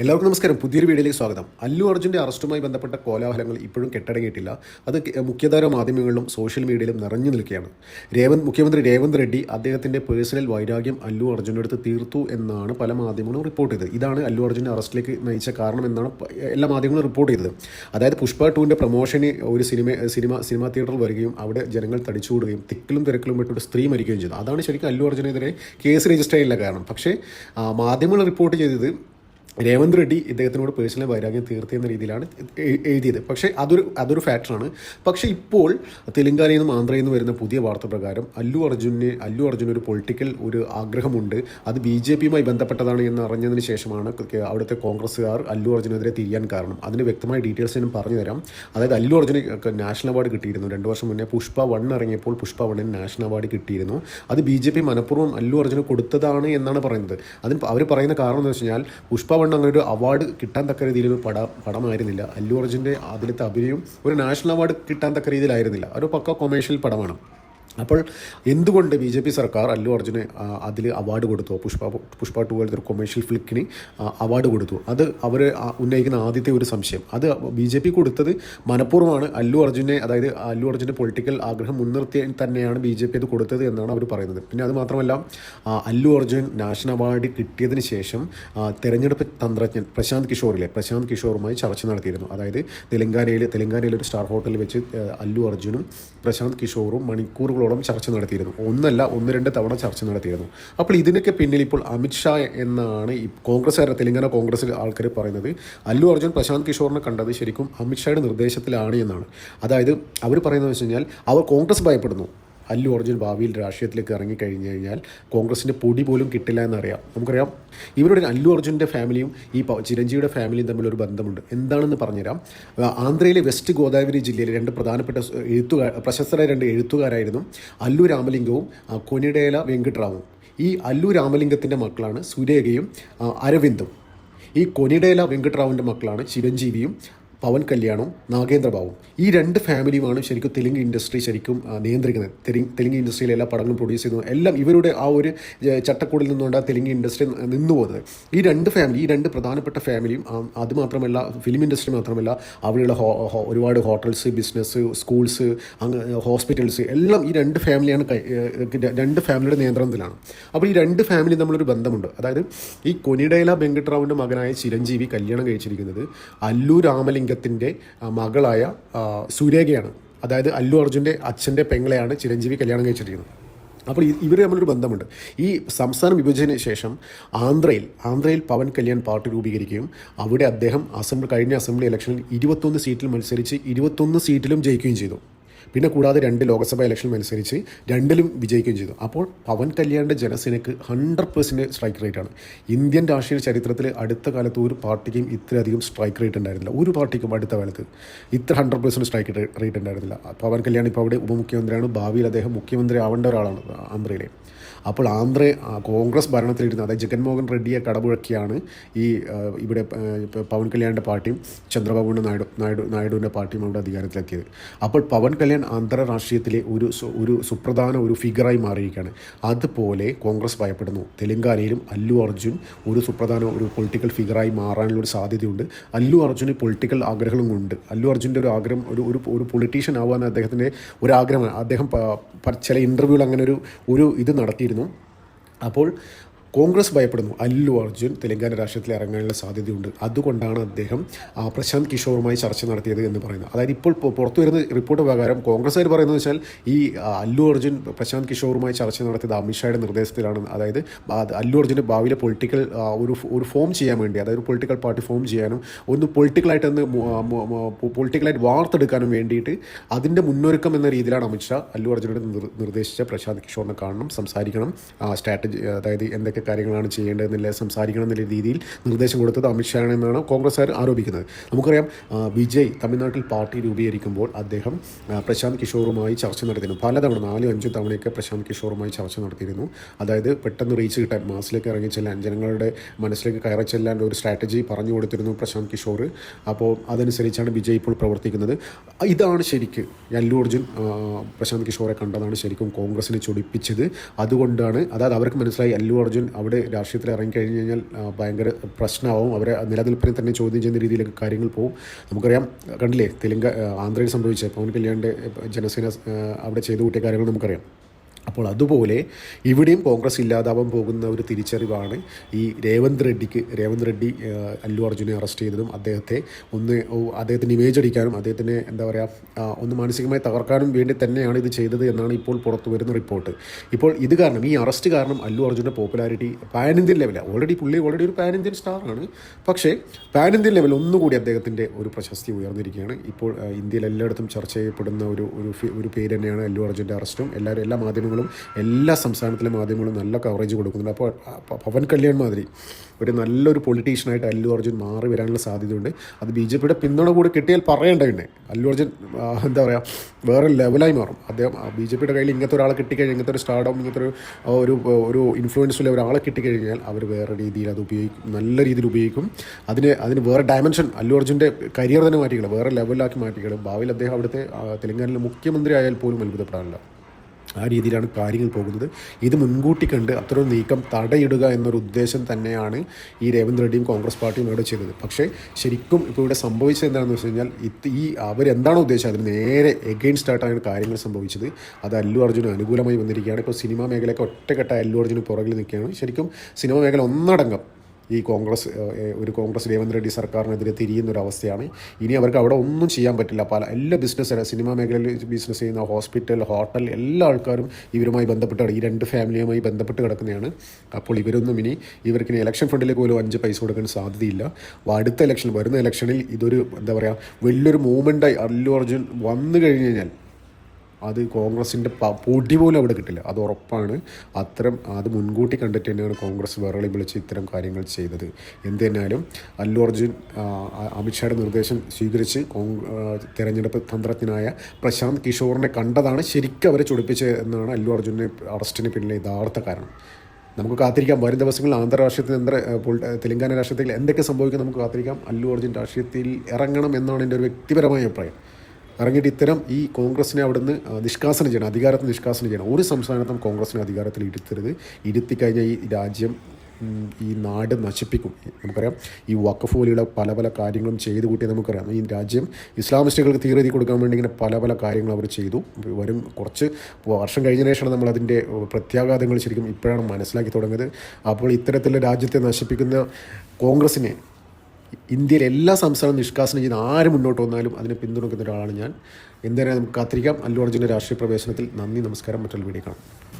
എല്ലാവർക്കും നമസ്കാരം. പുതിയൊരു വീഡിയോയിലേക്ക് സ്വാഗതം. അല്ലു അർജുന്റെ അറസ്റ്റുമായി ബന്ധപ്പെട്ട കോലാഹലങ്ങൾ ഇപ്പോഴും കെട്ടടങ്ങിയിട്ടില്ല. അത് മുഖ്യധാര മാധ്യമങ്ങളിലും സോഷ്യൽ മീഡിയയിലും നിറഞ്ഞു നിൽക്കുകയാണ്. രേവന്ത് മുഖ്യമന്ത്രി രേവന്ത് റെഡ്ഡി അദ്ദേഹത്തിന്റെ പേഴ്സണൽ വൈരാഗ്യം അല്ലു അർജുന്റെ അടുത്ത് തീർത്തു എന്നാണ് പല മാധ്യമങ്ങളും റിപ്പോർട്ട് ചെയ്തത്. ഇതാണ് അല്ലു അർജുന്റെ അറസ്റ്റിലേക്ക് നയിച്ച കാരണം എന്നാണ് എല്ലാ മാധ്യമങ്ങളും റിപ്പോർട്ട് ചെയ്തത്. അതായത് പുഷ്പ ടൂവിന്റെ പ്രൊമോഷന് ഒരു സിനിമ സിനിമ സിനിമാ തിയേറ്ററിൽ വരികയും അവിടെ ജനങ്ങൾ തടിച്ചുകൂടുകയും തിക്കിലും തിരക്കിലും പെട്ടൊരു സ്ത്രീ മരിക്കുകയും ചെയ്തു. അതാണ് ശരിക്കും അല്ലു അർജുനെതിരെ കേസ് രജിസ്റ്റർ ചെയ്യാനുള്ള കാരണം. പക്ഷേ മാധ്യമങ്ങൾ റിപ്പോർട്ട് ചെയ്തത് രേവന്ത് റെഡ്ഡി ഇദ്ദേഹത്തിനോട് പേഴ്സണൽ വൈരാഗ്യം തീർത്തി എന്ന രീതിയിലാണ് എഴുതിയത്. പക്ഷേ അതൊരു അതൊരു ഫാക്ടറാണ് പക്ഷേ ഇപ്പോൾ തെലുങ്കാനയിൽ നിന്നും ആന്ധ്രയിൽ നിന്നും വരുന്ന പുതിയ വാർത്ത പ്രകാരം അല്ലു അർജുന് അല്ലു അർജുന് ഒരു പൊളിറ്റിക്കൽ ഒരു ആഗ്രഹമുണ്ട്. അത് ബി ജെ പിയുമായി ബന്ധപ്പെട്ടതാണ് എന്ന് അറിഞ്ഞതിന് ശേഷമാണ് അവിടുത്തെ കോൺഗ്രസ്സുകാർ അല്ലു അർജുനെതിരെ തിരിയാൻ കാരണം. അതിന് വ്യക്തമായ ഡീറ്റെയിൽസ് ഞാൻ പറഞ്ഞു തരാം. അതായത് അല്ലു അർജുന് നാഷണൽ അവാർഡ് കിട്ടിയിരുന്നു. രണ്ട് വർഷം മുന്നേ പുഷ്പ വൺ ഇറങ്ങിയപ്പോൾ പുഷ്പ വണ്ണിന് നാഷണൽ അവാർഡ് കിട്ടിയിരുന്നു. അത് ബി ജെ പി മനഃപൂർവം അല്ലു അർജുന് കൊടുത്തതാണ് എന്നാണ് പറയുന്നത്. അതിന് അവർ പറയുന്ന കാരണം എന്ന് വെച്ച് കഴിഞ്ഞാൽ പുഷ്പ വൺ അങ്ങനെ ഒരു അവാർഡ് കിട്ടാൻ തക്ക രീതിയിലൊരു പട പടമായിരുന്നില്ല. അല്ലു അർജുന്റെ ആദ്യത്തെ അഭിനയം ഒരു നാഷണൽ അവാർഡ് കിട്ടാൻ തക്ക രീതിയിലായിരുന്നില്ല. ഒരു പക്ക കൊമേഴ്ഷ്യൽ പടമാണ്. അപ്പോൾ എന്തുകൊണ്ട് ബി ജെ പി സർക്കാർ അല്ലു അർജുന് അതിൽ അവാർഡ് കൊടുത്തു? പുഷ്പ പുഷ്പ ടു പോലത്തെ ഒരു കൊമേഴ്ഷ്യൽ ഫിലിക്കിന് അവാർഡ് കൊടുത്തു. അത് അവർ ഉന്നയിക്കുന്ന ആദ്യത്തെ ഒരു സംശയം. അത് ബി ജെ പി കൊടുത്തത് മനഃപൂർവമാണ്. അല്ലു അർജുനെ അതായത് അല്ലു അർജുന്റെ പൊളിറ്റിക്കൽ ആഗ്രഹം മുൻനിർത്തി തന്നെയാണ് ബി ജെ പി അത് കൊടുത്തത് എന്നാണ് അവർ പറയുന്നത്. പിന്നെ അത് മാത്രമല്ല അല്ലു അർജുൻ നാഷണൽ അവാർഡ് കിട്ടിയതിന് ശേഷം തെരഞ്ഞെടുപ്പ് തന്ത്രജ്ഞൻ പ്രശാന്ത് കിഷോറിലെ പ്രശാന്ത് കിഷോറുമായി ചർച്ച നടത്തിയിരുന്നു. അതായത് തെലങ്കാനയിൽ തെലങ്കാനയിലെ ഒരു സ്റ്റാർ ഹോട്ടലിൽ വെച്ച് അല്ലു അർജുനും പ്രശാന്ത് കിഷോറും മണിക്കൂറുകളോളം ചർച്ച നടത്തിയിരുന്നു. ഒന്നല്ല ഒന്ന് രണ്ട് തവണ ചർച്ച നടത്തിയിരുന്നു. അപ്പോൾ ഇതിനൊക്കെ പിന്നിൽ ഇപ്പോൾ അമിത്ഷാ എന്നാണ് ഈ കോൺഗ്രസ്സുകാരെ തെലങ്കാന കോൺഗ്രസ് ആൾക്കാർ പറയുന്നത്. അല്ലു അർജുൻ പ്രശാന്ത് കിഷോറിനെ കണ്ടത് ശരിക്കും അമിത്ഷായുടെ നിർദ്ദേശത്തിലാണ് എന്നാണ്. അതായത് അവർ പറയുന്നത് വെച്ച് കഴിഞ്ഞാൽ അവർ കോൺഗ്രസ് ഭയപ്പെടുന്നു. അല്ലു അർജുൻ ഭാവിയിൽ രാഷ്ട്രീയത്തിലേക്ക് ഇറങ്ങിക്കഴിഞ്ഞു കഴിഞ്ഞാൽ കോൺഗ്രസിന്റെ പൊടി പോലും കിട്ടില്ല എന്നറിയാം. നമുക്കറിയാം ഇവരുടെ അല്ലു അർജുന്റെ ഫാമിലിയും ഈ ചിരഞ്ജീവിയുടെ ഫാമിലിയും തമ്മിലൊരു ബന്ധമുണ്ട്. എന്താണെന്ന് പറഞ്ഞുതരാം. ആന്ധ്രയിലെ വെസ്റ്റ് ഗോദാവരി ജില്ലയിലെ രണ്ട് പ്രധാനപ്പെട്ട എഴുത്തുകാർ പ്രശസ്തരായ രണ്ട് എഴുത്തുകാരായിരുന്നു അല്ലു രാമലിംഗവും കൊനിടേല വെങ്കിട്ടറാവും. ഈ അല്ലു രാമലിംഗത്തിന്റെ മക്കളാണ് സുരേഖയും അരവിന്ദും. ഈ കൊനിടേല വെങ്കട്ടറാവുവിന്റെ മക്കളാണ് ചിരഞ്ജീവിയും പവൻ കല്യാണും നാഗേന്ദ്രബാബും ഈ രണ്ട് ഫാമിലിയുമാണ് ശരിക്കും തെലുങ്ക് ഇൻഡസ്ട്രി ശരിക്കും നിയന്ത്രിക്കുന്നത്. തെലുങ്ക് ഇൻഡസ്ട്രിയിലെ എല്ലാ പടങ്ങളും പ്രൊഡ്യൂസ് ചെയ്യുന്നു എല്ലാം ഇവരുടെ ആ ഒരു ചട്ടക്കൂടിൽ നിന്നുകൊണ്ട് ആ തെലുങ്ക് ഇൻഡസ്ട്രി നിന്നു പോകുന്നത് ഈ രണ്ട് ഫാമിലി ഈ രണ്ട് പ്രധാനപ്പെട്ട ഫാമിലിയും അതുമാത്രമല്ല അത് മാത്രമല്ല ഫിലിം ഇൻഡസ്ട്രി മാത്രമല്ല അവിടെയുള്ള ഒരുപാട് ഹോട്ടൽസ് ബിസിനസ് സ്കൂൾസ് ഹോസ്പിറ്റൽസ് എല്ലാം ഈ രണ്ട് ഫാമിലിയാണ് രണ്ട് ഫാമിലിയുടെ നിയന്ത്രണത്തിലാണ്. അപ്പോൾ ഈ രണ്ട് ഫാമിലി തമ്മിലൊരു ബന്ധമുണ്ട്. അതായത് ഈ കൊനിഡേല വെങ്കട്ടറാവിന്റെ മകനായ ചിരഞ്ജീവി കല്യാണം കഴിച്ചിരിക്കുന്നത് അല്ലു രാമലിംഗത്തിന്റെ ആ, മകളായ സുരേഖയാണ്. അതായത് അല്ലു അർജുന്റെ അച്ഛന്റെ പെങ്ങളെയാണ് ചിരഞ്ജീവി കല്യാണം കഴിച്ചിരിക്കുന്നത്. അപ്പോൾ ഇവർ തമ്മിലൊരു ബന്ധമുണ്ട്. ഈ സംസ്ഥാന വിഭജന ശേഷം ആന്ധ്രയിൽ ആന്ധ്രയിൽ പവൻ കല്യാൺ പാർട്ടി രൂപീകരിക്കുകയും അവിടെ അദ്ദേഹം അസംബ്ലി കഴിഞ്ഞ അസംബ്ലി ഇലക്ഷനിൽ ഇരുപത്തൊന്ന് സീറ്റിൽ മത്സരിച്ച് ഇരുപത്തൊന്ന് സീറ്റിലും ജയിക്കുകയും ചെയ്തു. പിന്നെ കൂടാതെ രണ്ട് ലോക്സഭാ ഇലക്ഷൻ അനുസരിച്ച് രണ്ടിലും വിജയിക്കുകയും ചെയ്തു. അപ്പോൾ പവൻ കല്യാണിന്റെ ജനസേനയ്ക്ക് ഹൺഡ്രഡ് പെർസെന്റ് സ്ട്രൈക്ക് റേറ്റ് ആണ്. ഇന്ത്യൻ രാഷ്ട്രീയ ചരിത്രത്തിൽ അടുത്ത കാലത്ത് ഒരു പാർട്ടിക്കും ഇത്രയധികം സ്ട്രൈക്ക് റേറ്റ് ഉണ്ടായിരുന്നില്ല. ഒരു പാർട്ടിക്കും അടുത്ത കാലത്ത് ഇത്ര ഹൺഡ്രഡ് പെർസെന്റ് സ്ട്രൈക്ക് റേറ്റ് ഉണ്ടായിരുന്നില്ല. പവൻ കല്യാൺ ഇപ്പോൾ അവിടെ ഉപമുഖ്യമന്ത്രിയാണ്. ഭാവിയിൽ അദ്ദേഹം മുഖ്യമന്ത്രി ആവേണ്ട ഒരാളാണ് ആന്ധ്രയിലെ അപ്പോൾ ആന്ധ്ര കോൺഗ്രസ് ഭരണത്തിലിരുന്ന അതായത് ജഗൻമോഹൻ റെഡ്ഡിയെ കടപുഴക്കിയാണ് ഈ ഇവിടെ പവൻ കല്യാണിന്റെ പാർട്ടിയും ചന്ദ്രബാബു നായിഡു നായിഡു നായിഡുവിന്റെ പാർട്ടിയും അവിടെ അധികാരത്തിലെത്തിയത്. അപ്പോൾ പവൻ കല്യാൺ അന്തർരാഷ്ട്രീയത്തിലെ ഒരു ഒരു സുപ്രധാന ഒരു ഫിഗറായി മാറിയിരിക്കുകയാണ്. അതുപോലെ കോൺഗ്രസ് ഭയപ്പെടുന്നു. തെലങ്കാനയിലും അല്ലു അർജുൻ ഒരു സുപ്രധാന ഒരു പൊളിറ്റിക്കൽ ഫിഗറായി മാറാനുള്ള ഒരു സാധ്യതയുണ്ട്. അല്ലു അർജുന് പൊളിറ്റിക്കൽ ആഗ്രഹങ്ങളും ഉണ്ട്. അല്ലു അർജുന്റെ ഒരു ആഗ്രഹം ഒരു ഒരു ഒരു പൊളിറ്റീഷ്യൻ ആവാൻ അദ്ദേഹത്തിന്റെ ഒരു ആഗ്രഹമാണ് അദ്ദേഹം ചില ഇന്റർവ്യൂവിൽ അങ്ങനെ ഒരു ഒരു ഇത് നടത്തിയിരുന്നു അപ്പോൾ കോൺഗ്രസ് ഭയപ്പെടുന്നു. അല്ലു അർജുൻ തെലങ്കാന രാഷ്ട്രീയത്തിൽ ഇറങ്ങാനുള്ള സാധ്യതയുണ്ട്. അതുകൊണ്ടാണ് അദ്ദേഹം പ്രശാന്ത് കിഷോറുമായി ചർച്ച നടത്തിയത് എന്ന് പറയുന്നത്. അതായത് ഇപ്പോൾ പുറത്തു വരുന്ന റിപ്പോർട്ട് പ്രകാരം കോൺഗ്രസ്സുകാർ പറയുന്നത് വെച്ചാൽ ഈ അല്ലു അർജുൻ പ്രശാന്ത് കിഷോറുമായി ചർച്ച നടത്തിയത് അമിത്ഷായുടെ നിർദ്ദേശത്തിലാണ്. അതായത് അല്ലു അർജുന്റെ ഭാവിയിലെ പൊളിറ്റിക്കൽ ഒരു ഒരു ഫോം ചെയ്യാൻ വേണ്ടി അതായത് ഒരു പൊളിറ്റിക്കൽ പാർട്ടി ഫോം ചെയ്യാനും ഒന്ന് പൊളിറ്റിക്കലായിട്ട് ഒന്ന് പൊളിറ്റിക്കലായിട്ട് വാർത്തെടുക്കാനും വേണ്ടിയിട്ട് അതിന്റെ മുന്നൊരുക്കം എന്ന രീതിയിലാണ് അമിത്ഷാ അല്ലു അർജുനോട് നിർ- നിർദ്ദേശിച്ച പ്രശാന്ത് കിഷോറിനെ കാണണം സംസാരിക്കണം സ്ട്രാറ്റജി അതായത് എന്തൊക്കെ കാര്യങ്ങളാണ് ചെയ്യേണ്ടതെന്നില്ല സംസാരിക്കണം എന്നുള്ള രീതിയിൽ നിർദ്ദേശം കൊടുത്തത് അമിത്ഷാണെന്നാണ് കോൺഗ്രസ്സുകാർ ആരോപിക്കുന്നത്. നമുക്കറിയാം വിജയ് തമിഴ്നാട്ടിൽ പാർട്ടി രൂപീകരിക്കുമ്പോൾ അദ്ദേഹം പ്രശാന്ത് കിഷോറുമായി ചർച്ച നടത്തിയിരുന്നു. പലതവണ നാലും അഞ്ചും തവണയൊക്കെ പ്രശാന്ത് കിഷോറുമായി ചർച്ച നടത്തിയിരുന്നു. അതായത് പെട്ടെന്ന് റീച്ച് കിട്ടാൻ മാസിലേക്ക് ഇറങ്ങി ചെല്ലാൻ ജനങ്ങളുടെ മനസ്സിലേക്ക് കയറി ചെല്ലാൻ ഒരു സ്ട്രാറ്റജി പറഞ്ഞു കൊടുത്തിരുന്നു പ്രശാന്ത് കിഷോർ അപ്പോൾ അതനുസരിച്ചാണ് വിജയ് ഇപ്പോൾ പ്രവർത്തിക്കുന്നത്. ഇതാണ് ശരിക്ക് അല്ലു അർജുൻ പ്രശാന്ത് കിഷോറെ കണ്ടതാണ് ശരിക്കും കോൺഗ്രസിനെ ചൊടിപ്പിച്ചത്. അതുകൊണ്ടാണ് അതായത് അവർക്ക് മനസ്സിലായി അല്ലു അർജുൻ അവിടെ രാഷ്ട്രീയത്തിൽ ഇറങ്ങിക്കഴിഞ്ഞ് കഴിഞ്ഞാൽ ഭയങ്കര പ്രശ്നമാവും. അവരെ നിലനിൽപ്പിനെ തന്നെ ചോദ്യം ചെയ്യുന്ന രീതിയിലൊക്കെ കാര്യങ്ങൾ പോകും നമുക്കറിയാം കണ്ടില്ലേ തെലുങ്ക ആന്ധ്രയിൽ സംഭവിച്ച പവൻ കല്യാണിന്റെ ജനസേന അവിടെ ചെയ്തു കൂട്ടിയ കാര്യങ്ങൾ നമുക്കറിയാം. അപ്പോൾ അതുപോലെ ഇവിടെയും കോൺഗ്രസ് ഇല്ലാതാവാൻ പോകുന്ന ഒരു തിരിച്ചറിവാണ് ഈ രേവന്ത് റെഡ്ഡിക്ക് രേവന്ത് റെഡ്ഡി അല്ലു അർജുനെ അറസ്റ്റ് ചെയ്തതും അദ്ദേഹത്തെ ഒന്ന് അദ്ദേഹത്തിന് ഇമേജ് അടിക്കാനും അദ്ദേഹത്തിന് എന്താ പറയുക ഒന്ന് മാനസികമായി തകർക്കാനും വേണ്ടി തന്നെയാണ് ഇത് ചെയ്തത് എന്നാണ് ഇപ്പോൾ പുറത്തു വരുന്ന റിപ്പോർട്ട്. ഇപ്പോൾ ഇത് കാരണം ഈ അറസ്റ്റ് കാരണം അല്ലു അർജുന്റെ പോപ്പുലാരിറ്റി പാൻ ഇന്ത്യൻ ലെവലാണ് ഓൾറെഡി പുള്ളി ഓൾറെഡി ഒരു പാൻ ഇന്ത്യൻ സ്റ്റാറാണ് പക്ഷേ പാൻ ഇന്ത്യൻ ലെവൽ ഒന്നുകൂടി അദ്ദേഹത്തിന്റെ ഒരു പ്രശസ്തി ഉയർന്നിരിക്കുകയാണ്. ഇപ്പോൾ ഇന്ത്യയിൽ എല്ലായിടത്തും ചർച്ച ചെയ്യപ്പെടുന്ന ഒരു ഒരു പേര് തന്നെയാണ് അല്ലു അർജുന്റെ അറസ്റ്റും. എല്ലാവരും എല്ലാ മാധ്യമങ്ങളും എല്ലാ സംസ്ഥാനത്തിലെ മാധ്യമങ്ങളും നല്ല കവറേജ് കൊടുക്കുന്നുണ്ട്. അപ്പോൾ പവൻ കല്യാൺ മാതിരി ഒരു നല്ലൊരു പൊളിറ്റീഷ്യനായിട്ട് അല്ലു അർജുൻ മാറി വരാനുള്ള സാധ്യതയുണ്ട്. അത് ബി ജെ പിയുടെ പിന്തുണ കൂടി കിട്ടിയാൽ പറയേണ്ട പിന്നെ. അല്ലു അർജുൻ എന്താ പറയുക വേറെ ലെവലായി മാറും. അദ്ദേഹം ബി ജെ പിയുടെ കയ്യിൽ ഇങ്ങനത്തെ ഒരാളെ കിട്ടിക്കഴിഞ്ഞാൽ ഇങ്ങനത്തെ ഒരു സ്റ്റാർഡം ഇങ്ങനത്തെ ഒരു ഒരു ഇൻഫ്ലുവൻസ് ഉള്ള ഒരാളെ കിട്ടിക്കഴിഞ്ഞാൽ അവർ വേറെ രീതിയിൽ അത് ഉപയോഗിക്കും നല്ല രീതിയിൽ ഉപയോഗിക്കും. അതിന് അതിന് വേറെ ഡയമെൻഷൻ അല്ലു അർജുന്റെ കരിയർ തന്നെ മാറ്റിക്കണം വേറെ ലെവലിലാക്കി മാറ്റിക്കണം ഭാവിയിൽ അദ്ദേഹം അവിടുത്തെ തെലങ്കാനയിലെ മുഖ്യമന്ത്രി ആയാൽ പോലും അത്ഭുതപ്പെടാനില്ല ആ രീതിയിലാണ് കാര്യങ്ങൾ പോകുന്നത്. ഇത് മുൻകൂട്ടി കണ്ട് അത്തരം നീക്കം തടയിടുക എന്നൊരു ഉദ്ദേശം തന്നെയാണ് ഈ രേവന്ത് റെഡ്ഡിയും കോൺഗ്രസ് പാർട്ടിയും ഇവിടെ ചെയ്തത്. പക്ഷേ ശരിക്കും ഇപ്പോൾ ഇവിടെ സംഭവിച്ചത് എന്താണെന്ന് വെച്ച് കഴിഞ്ഞാൽ ഇത് ഈ അവരെന്താണോ ഉദ്ദേശിച്ചത് അതിന് നേരെ എഗെയിൻസ്റ്റ് ആയിട്ടാണ് കാര്യങ്ങൾ സംഭവിച്ചത്. അത് അല്ലു അർജുന് അനുകൂലമായി വന്നിരിക്കുകയാണ്. ഇപ്പോൾ സിനിമാ മേഖലയൊക്കെ ഒറ്റക്കെട്ടായി അല്ലു അർജുന് പുറകിൽ നിൽക്കുകയാണ്. ശരിക്കും സിനിമാ മേഖല ഒന്നടങ്കം ഈ കോൺഗ്രസ് ഒരു കോൺഗ്രസ് രേവന്ത് റെഡ്ഡി സർക്കാരിനെതിരെ തിരിയുന്ന ഒരു അവസ്ഥയാണ് ഇനി അവർക്ക് അവിടെ ഒന്നും ചെയ്യാൻ പറ്റില്ല. പല എല്ലാ ബിസിനസ് സിനിമാ മേഖലയിൽ ബിസിനസ് ചെയ്യുന്ന ഹോസ്പിറ്റൽ ഹോട്ടൽ എല്ലാ ആൾക്കാരും ഇവരുമായി ബന്ധപ്പെട്ടാണ് ഈ രണ്ട് ഫാമിലിയുമായി ബന്ധപ്പെട്ട് കിടക്കുന്നതാണ്. അപ്പോൾ ഇവരൊന്നും ഇനി ഇവർക്ക് ഇനി ഇലക്ഷൻ ഫണ്ടിലേക്ക് പോലും അഞ്ച് പൈസ കൊടുക്കാൻ സാധ്യതയില്ല. അടുത്ത ഇലക്ഷൻ വരുന്ന ഇലക്ഷനിൽ ഇതൊരു എന്താ പറയുക വലിയൊരു മൂവ്മെന്റായി അല്ലു അർജുൻ വന്നു കഴിഞ്ഞു കഴിഞ്ഞാൽ അത് കോൺഗ്രസിന്റെ പൊടി പോലും അവിടെ കിട്ടില്ല. അത് ഉറപ്പാണ്. അത്തരം അത് മുൻകൂട്ടി കണ്ടിട്ട് തന്നെയാണ് കോൺഗ്രസ് വിറളി വിളിച്ച് ഇത്തരം കാര്യങ്ങൾ ചെയ്തത്. എന്ത് തന്നെയാലും അല്ലു അർജുൻ അമിത്ഷായുടെ നിർദ്ദേശം സ്വീകരിച്ച് തെരഞ്ഞെടുപ്പ് തന്ത്രജ്ഞനായ പ്രശാന്ത് കിഷോറിനെ കണ്ടതാണ് ശരിക്കും അവരെ ചൊടിപ്പിച്ചത് എന്നാണ് അല്ലു അർജുനെ അറസ്റ്റിന് പിന്നിലെ യഥാർത്ഥ കാരണം. നമുക്ക് കാത്തിരിക്കാം. വരും ദിവസങ്ങളിൽ ആന്ധ്രാഷ്ട്രീയത്തിൽ എന്ത് തെലങ്കാന രാഷ്ട്രീയത്തിൽ എന്തൊക്കെ സംഭവിക്കും നമുക്ക് കാത്തിരിക്കാം. അല്ലു അർജുൻ രാഷ്ട്രീയത്തിൽ ഇറങ്ങണം എന്നാണ് എന്റെ ഒരു വ്യക്തിപരമായ അഭിപ്രായം. ഇറങ്ങിയിട്ട് ഇത്തരം ഈ കോൺഗ്രസിനെ അവിടുന്ന് നിഷ്കാസനം ചെയ്യണം അധികാരത്തിൽ നിഷ്കാസനം ചെയ്യണം. ഒരു സംസ്ഥാനത്തും കോൺഗ്രസിനെ അധികാരത്തിൽ ഇരുത്തരുത്. കഴിഞ്ഞാൽ ഈ രാജ്യം ഈ നാട് നശിപ്പിക്കും. നമുക്കറിയാം ഈ വഖഫ് പോലെയുള്ള പല പല കാര്യങ്ങളും ചെയ്തു കൂട്ടി നമുക്കറിയാം. ഈ രാജ്യം ഇസ്ലാമിസ്റ്റുകൾക്ക് തീരെഴുതി കൊടുക്കാൻ വേണ്ടി ഇങ്ങനെ പല പല കാര്യങ്ങൾ അവർ ചെയ്തു. വരും കുറച്ച് വർഷം കഴിഞ്ഞ ശേഷമാണ് നമ്മൾ അതിന്റെ പ്രത്യാഘാതങ്ങൾ ശരിക്കും ഇപ്പോഴാണ് മനസ്സിലാക്കി തുടങ്ങിയത് അപ്പോൾ ഇത്തരത്തിലുള്ള രാജ്യത്തെ നശിപ്പിക്കുന്ന കോൺഗ്രസിനെ ഇന്ത്യയിലെ എല്ലാ സംസ്ഥാനവും നിഷ്കാസനം ചെയ്ത് ആര് മുന്നോട്ട് വന്നാലും അതിനെ പിന്തുണക്കുന്ന ഒരാളാണ് ഞാൻ. എന്തായാലും നമുക്ക് കാത്തിരിക്കാം. അല്ലു അർജുന്റെ രാഷ്ട്രീയ പ്രവേശനത്തിൽ നന്ദി നമസ്കാരം. മറ്റൊരു വീഡിയോ കാണാം.